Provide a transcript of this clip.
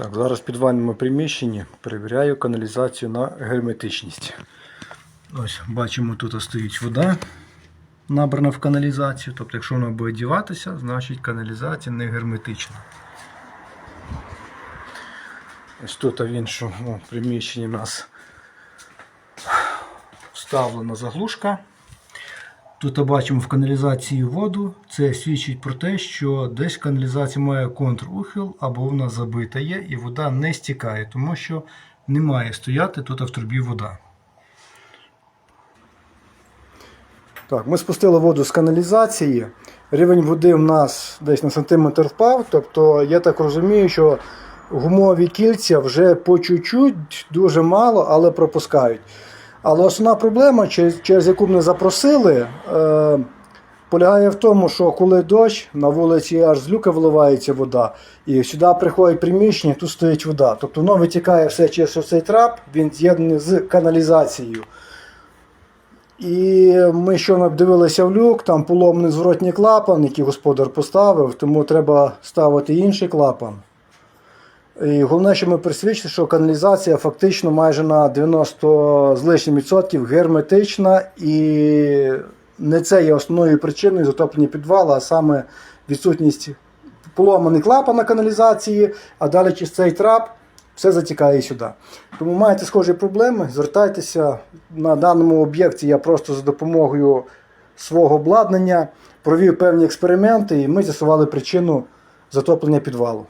Так, зараз в підвальному приміщенні перевіряю каналізацію на герметичність. Ось, бачимо, тут стоїть вода, набрана в каналізацію. Тобто, якщо вона буде діватися, значить каналізація не герметична. Ось тут в іншому приміщенні у нас вставлена заглушка. Тут бачимо в каналізації воду. Це свідчить про те, що десь каналізація має контрухил або вона забита є, і вода не стікає, тому що не має стояти тут в трубі вода. Так, ми спустили воду з каналізації. Рівень води в нас десь на сантиметр впав. Тобто, я так розумію, що гумові кільця вже по чуть-чуть, дуже мало, але пропускають. Але основна проблема, через, яку мене запросили, е, полягає в тому, що коли дощ, на вулиці аж з люка виливається вода, і сюди приходить приміщення, тут стоїть вода. Тобто воно витікає все через цей трап, він з'єднаний з каналізацією. І ми щойно дивилися в люк, там поломний зворотній клапан, який господар поставив, тому треба ставити інший клапан. І головне, що ми присвідчили, що каналізація фактично майже на 90 з лишнім відсотків герметична, і не це є основною причиною затоплення підвалу, а саме відсутність поломаний клапан на каналізації, а далі через цей трап все затікає сюди. Тому маєте схожі проблеми, звертайтеся на даному об'єкті. Я просто за допомогою свого обладнання провів певні експерименти, і ми з'ясували причину затоплення підвалу.